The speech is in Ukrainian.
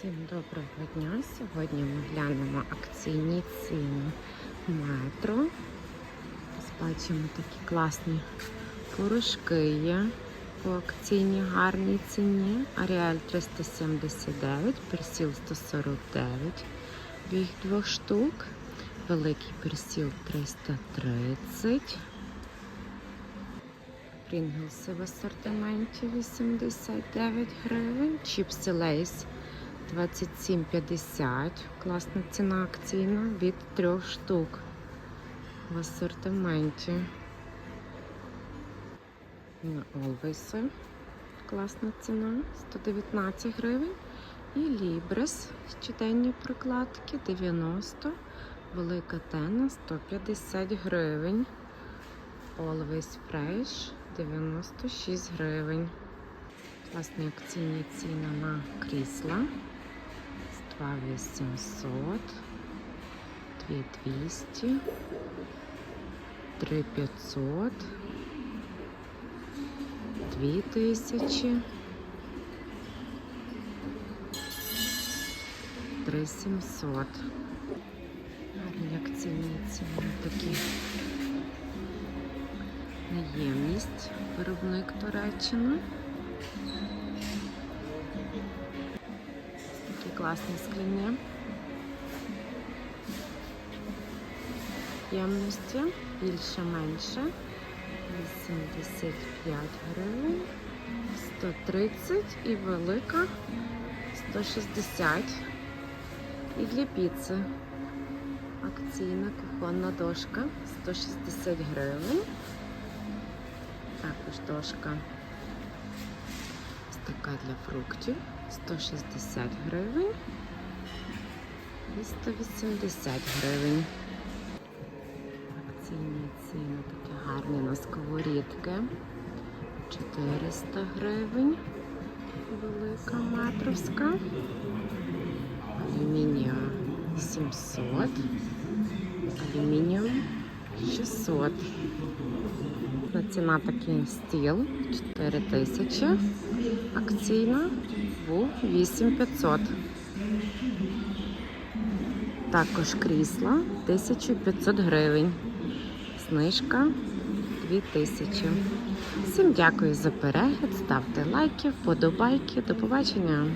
Всім доброго дня! Сьогодні ми глянемо акційні ціни метро. Бачимо такі класні порошки є по акційній гарній ціні. Аріель 379, персіл 149, їх двох штук. Великий персіл 330. Прінглси в асортименті 89 гривень. Чіпси Лейс 27,50. Класна ціна акційна від трьох штук в асортименті. На Олвейси. Класна ціна 119 гривень. І Лібрес щоденні прокладки 90. Велика тена 150 гривень. Always Fresh 96 гривень. Класні акційні ціни на крісла. 2800, 2200, 3500, 2000, 3700. Гарні акційні ціни такі. Наємність, виробник Туреччина. Такі класні. Ємності більше-менше. 85 гривень, 130 і велика 160. І для піци. Акційна кухонна дошка 160 гривень. Також дошка ось така для фруктів 160 гривень і 180 гривень. Акційні ціни такі гарні на сковорідки. 400 гривень. Велика матровська. Алюмініум 700. Алюмініум 600. На ціна такий стіл 4 тисячі. Акційна був 8500. Також крісла 1500 гривень. Знижка 2000. Всім дякую за перегляд. Ставте лайки, вподобайки. До побачення.